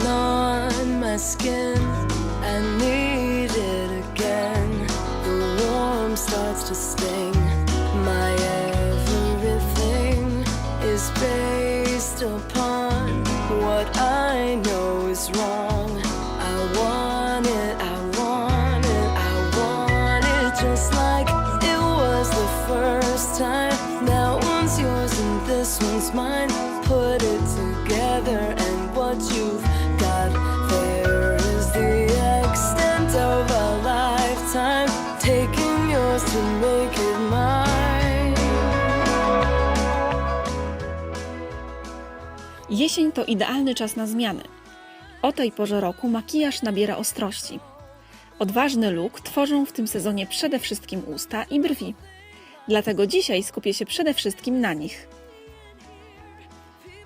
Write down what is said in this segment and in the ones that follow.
on my skin. I need it again. The warm starts to sting. My everything is based upon what I know is wrong. I want it, I want it, I want it just like it was the first time. Now one's yours and this one's mine. Put Jesień to idealny czas na zmiany. O tej porze roku makijaż nabiera ostrości. Odważny look tworzą w tym sezonie przede wszystkim usta i brwi. Dlatego dzisiaj skupię się przede wszystkim na nich.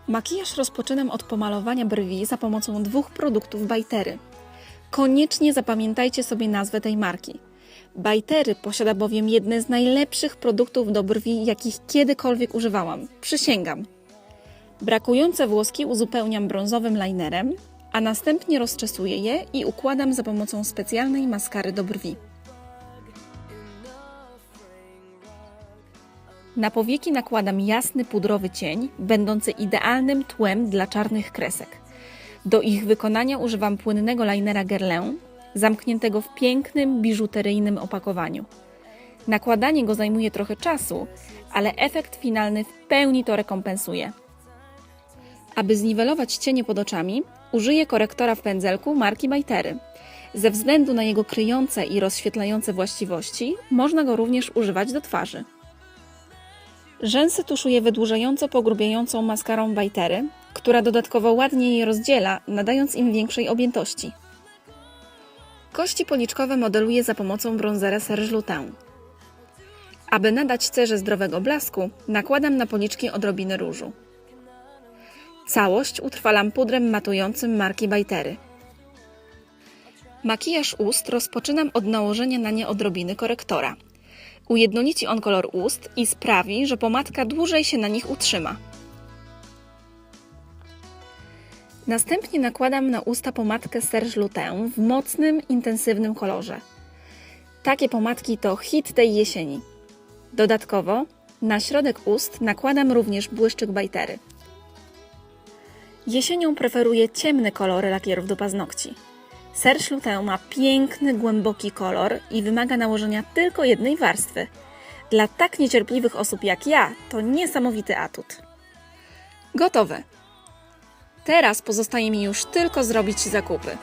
Makijaż rozpoczynam od pomalowania brwi za pomocą dwóch produktów Bajtery. Koniecznie zapamiętajcie sobie nazwę tej marki. Bajtery posiada bowiem jedne z najlepszych produktów do brwi, jakich kiedykolwiek używałam. Przysięgam. Brakujące włoski uzupełniam brązowym linerem, a następnie rozczesuję je i układam za pomocą specjalnej maskary do brwi. Na powieki nakładam jasny pudrowy cień, będący idealnym tłem dla czarnych kresek. Do ich wykonania używam płynnego linera Guerlain, zamkniętego w pięknym, biżuteryjnym opakowaniu. Nakładanie go zajmuje trochę czasu, ale efekt finalny w pełni to rekompensuje. Aby zniwelować cienie pod oczami, użyję korektora w pędzelku marki Bajtery. Ze względu na jego kryjące i rozświetlające właściwości, można go również używać do twarzy. Rzęsy tuszuję wydłużająco pogrubiającą maskarą Bajtery, która dodatkowo ładnie je rozdziela, nadając im większej objętości. Kości policzkowe modeluję za pomocą bronzera Serge Lutin. Aby nadać cerze zdrowego blasku, nakładam na policzki odrobinę różu. Całość utrwalam pudrem matującym marki Bajtery. Makijaż ust rozpoczynam od nałożenia na nie odrobiny korektora. Ujednolici on kolor ust i sprawi, że pomadka dłużej się na nich utrzyma. Następnie nakładam na usta pomadkę Serge Lutin w mocnym, intensywnym kolorze. Takie pomadki to hit tej jesieni. Dodatkowo na środek ust nakładam również błyszczyk Bajtery. Jesienią preferuję ciemne kolory lakierów do paznokci. Serge Lutin ma piękny, głęboki kolor i wymaga nałożenia tylko jednej warstwy. Dla tak niecierpliwych osób jak ja to niesamowity atut. Gotowe. Teraz pozostaje mi już tylko zrobić zakupy.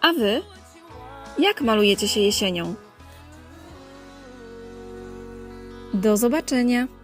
A wy? Jak malujecie się jesienią? Do zobaczenia!